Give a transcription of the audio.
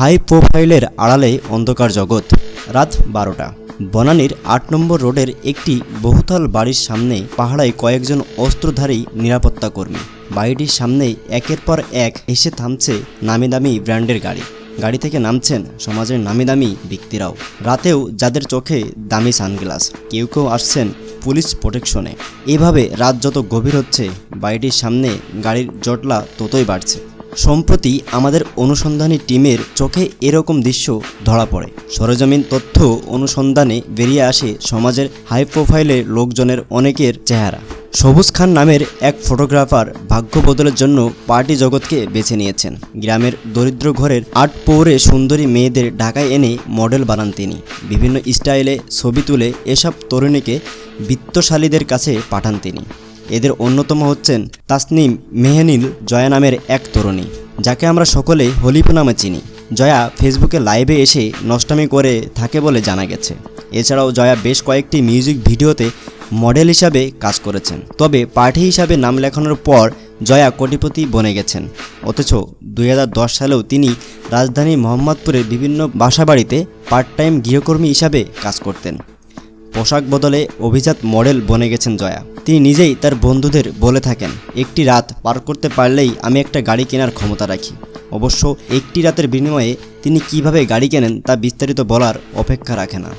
High প্রোফাইলের আড়ালে অন্ধকার জগৎ। রাত বারোটা। বনানীর আট নম্বর রোডের একটি বহুতল বাড়ির সামনে পাহাড়ায় কয়েকজন অস্ত্রধারী নিরাপত্তা কর্মী। বাড়িটির সামনে একের পর এক এসে থামছে নামি দামি ব্র্যান্ডের গাড়ি। গাড়ি থেকে নামছেন সমাজের নামি দামি ব্যক্তিরাও। রাতেও যাদের চোখে দামি সানগ্লাস, কেউ কেউ আসছেন পুলিশ প্রোটেকশনে। এভাবে রাত যত গভীর হচ্ছে, বাড়িটির সামনে গাড়ির জটলা ততই বাড়ছে। সম্প্রতি আমাদের অনুসন্ধানী টিমের চোখে এরকম দৃশ্য ধরা পড়ে। সরেজমিন তথ্য অনুসন্ধানে বেরিয়ে আসে সমাজের হাই প্রোফাইলের লোকজনের অনেকের চেহারা। সবুজ খান নামের এক ফটোগ্রাফার ভাগ্য বদলের জন্য পার্টি জগৎকে বেছে নিয়েছেন। গ্রামের দরিদ্র ঘরের আট পৌরে সুন্দরী মেয়েদের ঢাকায় এনে মডেল বানান তিনি। বিভিন্ন স্টাইলে ছবি তুলে এসব তরুণীকে বিত্তশালীদের কাছে পাঠান তিনি। এদের অন্যতম হচ্ছেন তাসনিম মেহনিল জয়া নামের এক তরুণী, যাকে আমরা সকলে হলিপু নামে চিনি। জয়া ফেসবুকে লাইভে এসে নষ্টামি করে থাকে বলে জানা গেছে। এছাড়াও জয়া বেশ কয়েকটি মিউজিক ভিডিওতে মডেল হিসাবে কাজ করেছেন। তবে পার্টি হিসাবে নাম লেখানোর পর জয়া কোটিপতি বনে গেছেন। অথচ দুই হাজার দশ সালেও তিনি রাজধানী মোহাম্মদপুরের বিভিন্ন বাসাবাড়িতে পার্ট টাইম গৃহকর্মী হিসাবে কাজ করতেন। পোশাক বদলে অভিজাত মডেল বনে গেছেন জয়া। তিনি নিজেই তার বন্ধুদের বলে থাকেন, একটি রাত পার করতে পারলেই আমি একটা গাড়ি কেনার ক্ষমতা রাখি। অবশ্য একটি রাতের বিনিময়ে তিনি কীভাবে গাড়ি কেনেন তা বিস্তারিত বলার অপেক্ষা রাখে না।